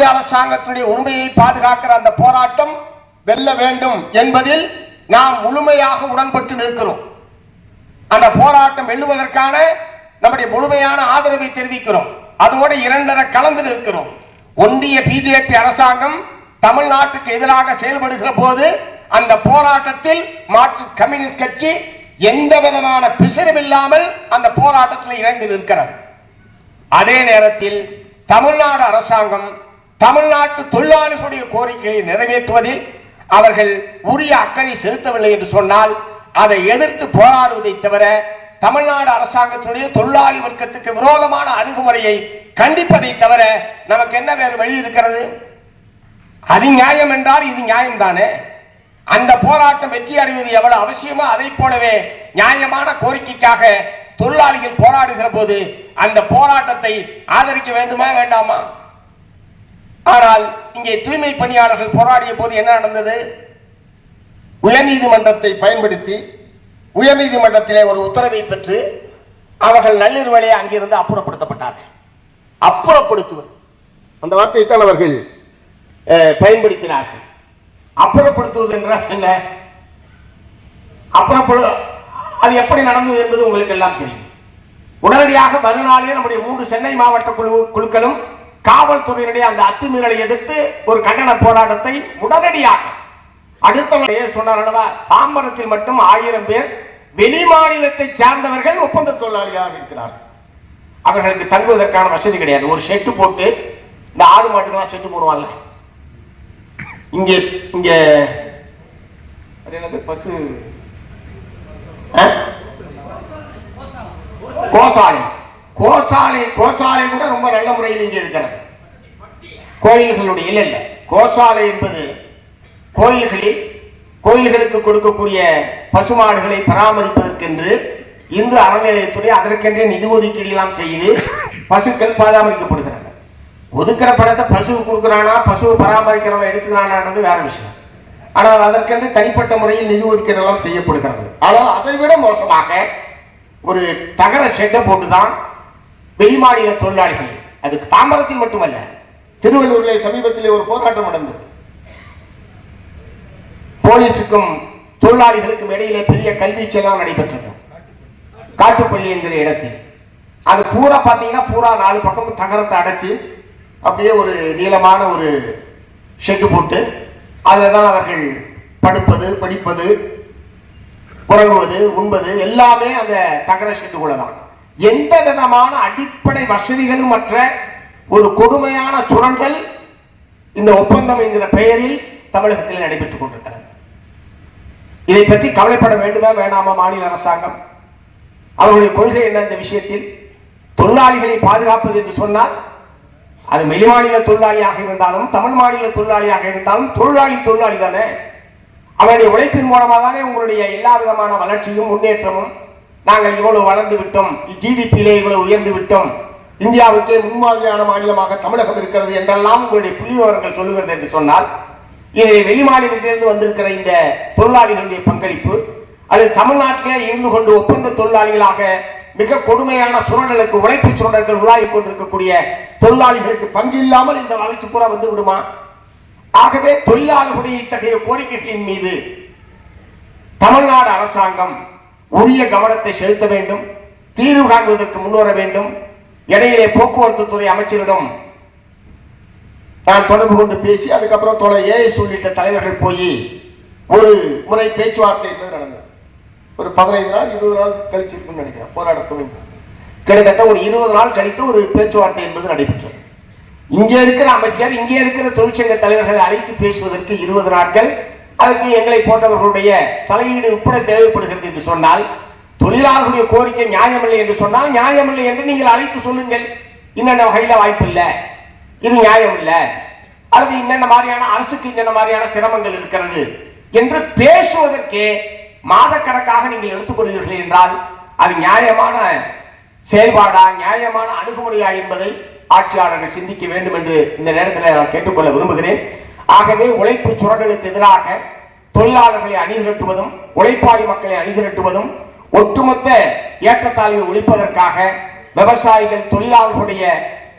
மாநில அரசாங்கத்தினுடைய உரிமையை பாதுகாக்கிற அந்த போராட்டம் வெல்ல வேண்டும் என்பதில் நாம் முழுமையாக உடன்பட்டு நிற்கிறோம். அந்த போராட்டம் வெல்லுவதற்கான நம்முடைய முழுமையான ஆதரவை தெரிவிக்கிறோம். அதோடு இரண்டரை கலந்து நிற்கிறோம். ஒன்றிய பிஜேபி அரசாங்கம் தமிழ்நாட்டுக்கு எதிராக செயல்படுகிற போது அந்த போராட்டத்தில் மார்க்சிஸ்ட் கம்யூனிஸ்ட் கட்சி எந்த விதமான பிசறுமில்லாமல் அந்த போராட்டத்தில் இணைந்து நிற்கிறது. அதே நேரத்தில் தமிழ்நாடு அரசாங்கம் தமிழ்நாட்டு தொழிலாளிகளுடைய கோரிக்கையை நிறைவேற்றுவதில் அவர்கள் உரிய அக்கறை செலுத்தவில்லை என்று சொன்னால் அதை எதிர்த்து போராடுவதை தவிர தமிழ்நாடு அரசாங்கத்தினுடைய தொழிலாளி வர்க்கத்துக்கு விரோதமான அணுகுமுறையை கண்டிப்பதை தவிர நமக்கு என்ன வேறு வழி இருக்கிறது? அது நியாயம் என்றால் இது நியாயம் தானே அந்த போராட்டம் வெற்றி அடைவது எவ்வளவு அவசியமோ அதை போலவே நியாயமான கோரிக்கைக்காக தொழிலாளிகள் போராடுகிற போது அந்த போராட்டத்தை ஆதரிக்க வேண்டுமா வேண்டாமா? ஆனால் இங்கே தூய்மை பணியாளர்கள் போராடிய போது என்ன நடந்தது? உயர்நீதிமன்றத்தை பயன்படுத்தி உயர்நீதிமன்றத்திலே ஒரு உத்தரவை பெற்று அவர்கள் நள்ளிரவலே அங்கிருந்து அப்புறப்படுத்தப்பட்டார்கள். அப்புறப்படுத்துவது. அந்த வார்த்தையை தான் அவர்கள் பயன்படுத்தினார்கள். அப்புறப்படுத்துவது என்றால் என்ன? அப்புறப்படு அது எப்படி நடந்தது என்பது உங்களுக்கு எல்லாம் தெரியும். உடனடியாக மறுநாளே நம்முடைய மூன்று சென்னை மாவட்ட குழு குழுக்களும் காவல்துறையினுடைய அந்த அத்துமீறலை எதிர்த்து ஒரு கண்டன போராட்டத்தை உடனடியாக அடுத்த சொன்னார் அல்லவா? தாம்பரத்தில் மட்டும் ஆயிரம் பேர் வெளி மாநிலத்தை சார்ந்தவர்கள் ஒப்பந்த தொழிலாளியாக இருக்கிறார்கள். அவர்களுக்கு தங்குவதற்கான வசதி கிடையாது. ஒரு ஷெட்டு போட்டு இந்த ஆடு மாட்டுக்கெல்லாம் ஷெட்டு போடுவாங்கல்ல இங்கே இங்கே அது என்னது? பசு. கோசாலை. கோசாலை கோசாலை கோயில் ரொம்ப இங்கே இருக்கிறது. கோயில்களுடைய இல்லை இல்லை. கோசாலை என்பது கோயில்களில் கோயில்களுக்கு கொடுக்கக்கூடிய பசுமாடுகளை பராமரிப்பதற்கென்று இந்து அறநிலையத்துறை அதற்கென்றே நிதி ஒதுக்கீடு எல்லாம் செய்து பசுக்கள் பராமரிக்கப்படுகிறது ஒதுக்கிற பணத்தை பசு கொடுக்குறானா பசுவை பராமரிக்கிறவன் எடுத்துக்கிறானான்றது வேற விஷயம். ஆனால் அதற்கென்று தனிப்பட்ட முறையில் நிதி ஒதுக்கீடு எல்லாம் செய்யப்படுகிறது. ஆனால் அதை விட மோசமாக ஒரு தகர ஷெட்டை போட்டுதான் வெளிமாநில தொழிலாளிகள் அது தாம்பரத்தில் மட்டுமல்ல திருவள்ளூரிலே சமீபத்திலே ஒரு போராட்டம் நடந்தது. போலீஸுக்கும் தொழிலாளிகளுக்கும் இடையிலே பெரிய கல்வீச்செல்லாம் நடைபெற்றது. காட்டுப்பள்ளி என்கிற இடத்தில். அது பூரா பார்த்தீங்கன்னா பூரா நாலு பக்கமும் தகரத்தை அடைச்சி அப்படியே ஒரு நீளமான ஒரு ஷெட்டு போட்டு அதில் தான் அவர்கள் படுப்பது படிப்பது உறங்குவது உண்பது எல்லாமே அந்த தகர ஷெட்டுக்குள்ளே தான் எந்த விதமான அடிப்படை வசதிகளும் மற்ற ஒரு கொடுமையான சுரண்டல் இந்த ஒப்பந்தம் என்கிற பெயரில் தமிழகத்தில் நடைபெற்றுக் கொண்டிருக்கிறது. இதை பற்றி கவலைப்பட வேண்டுமா வேணாமா மாநில அரசாங்கம்? அவர்களுடைய கொள்கை என்ன இந்த விஷயத்தில்? தொழிலாளிகளை பாதுகாப்பது என்று சொன்னால் அது வெளிமாநில தொழிலாளியாக இருந்தாலும் தமிழ் மாநில தொழிலாளியாக இருந்தாலும் தொழிலாளி தொழிலாளி தானே. அவருடைய உழைப்பின் மூலமாக தானே உங்களுடைய எல்லா விதமான வளர்ச்சியும் முன்னேற்றமும் நாங்கள் இவ்வளவு வளர்ந்து விட்டோம். ஜிடிபியிலே இவ்வளவு உயர்ந்து விட்டோம். இந்தியாவுக்கே முன்மாதிரியான மாநிலமாக தமிழகம் இருக்கிறது என்றெல்லாம் உங்களுடைய புள்ளிவிவரங்கள் சொல்லுகிறது என்று சொன்னால் இது வெளிமாநிலத்திலிருந்து வந்திருக்கிற இந்த தொழிலாளிகளுடைய பங்களிப்பு அது தமிழ்நாட்டிலே இருந்து கொண்டு ஒப்பந்த தொழிலாளிகளாக மிக கொடுமையான சுரண்டலுக்கு உழைப்பு சுரண்டர்கள் உள்ளாகி கொண்டிருக்கக்கூடிய தொழிலாளிகளுக்கு பங்கு இல்லாமல் இந்த வளர்ச்சி பூரா வந்து விடுமா? ஆகவே தொழிலாளர்களுடைய இத்தகைய கோரிக்கைகளின் மீது தமிழ்நாடு அரசாங்கம் உரிய கவனத்தை செலுத்த வேண்டும் தீர்வு காண்பதற்கு முன்வர வேண்டும். இடையிலே போக்குவரத்து துறை அமைச்சரிடம் நான் தொடர்பு கொண்டு பேசி அதுக்கப்புறம் தொலை ஏஎஸ் உள்ளிட்ட தலைவர்கள் போய் ஒரு முறை பேச்சுவார்த்தை என்பது நடந்தது. ஒரு பதினைந்து நாள் இருபது நாள் கழிச்சு நினைக்கிறேன் போராடத்தும் கிட்டத்தட்ட ஒரு இருபது நாள் கழித்து ஒரு பேச்சுவார்த்தை என்பது நடைபெற்றது. இங்கே இருக்கிற அமைச்சர் இங்கே இருக்கிற தொழிற்சங்க தலைவர்களை அழைத்து பேசுவதற்கு இருபது நாட்கள் அதுக்கு எங்களை போன்றவர்களுடைய தலையீடு உட்பட தேவைப்படுகிறது என்று சொன்னால் தொழிலாளர்களுடைய கோரிக்கை நியாயமில்லை என்று சொன்னால் நியாயமில்லை என்று நீங்கள் அழைத்து சொல்லுங்கள். இன்னென்ன வகையில் வாய்ப்பு இல்லை? இது நியாயம் இல்லை அல்லது இன்னென்ன மாதிரியான அரசுக்கு இன்னென்ன மாதிரியான சிரமங்கள் இருக்கிறது என்று பேசுவதற்கே மாதக்கணக்காக நீங்கள் எடுத்துக்கொள்கிறீர்கள் என்றால் அது நியாயமான செயல்பாடா நியாயமான அணுகுமுறையா என்பதை ஆட்சியாளர்கள் சிந்திக்க வேண்டும் என்று இந்த நேரத்தில் நான் கேட்டுக்கொள்ள விரும்புகிறேன். ஆகவே உழைப்பு சுரண்டலுக்கு எதிராக தொழிலாளர்களை அணிதிரட்டுவதும் உழைப்பாளி மக்களை அணிதிரட்டுவதும் ஒட்டுமொத்த ஏற்றத்தாழ்வை ஒழிப்பதற்காக விவசாயிகள் தொழிலாளர்களுடைய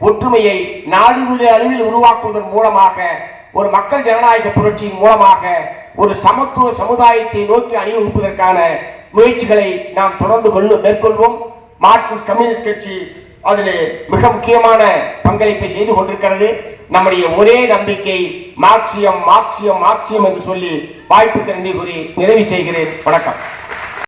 ஒற்றுமையை நாடுவது அளவில் உருவாக்குவதன் மூலமாக ஒரு மக்கள் ஜனநாயக புரட்சியின் மூலமாக ஒரு சமத்துவ சமுதாயத்தை நோக்கி அணிவகுப்பதற்கான முயற்சிகளை நாம் தொடர்ந்து கொள்ள மேற்கொள்வோம். மார்க்சிஸ்ட் கம்யூனிஸ்ட் கட்சி அதில் மிக முக்கியமான பங்களிப்பை செய்து கொண்டிருக்கிறது. நம்முடைய ஒரே நம்பிக்கை மார்க்சியம் மார்க்சியம் மார்க்சியம் என்று சொல்லி வாய்ப்புக்கு நன்றி கூறி நிறைவு செய்கிறேன். வணக்கம்.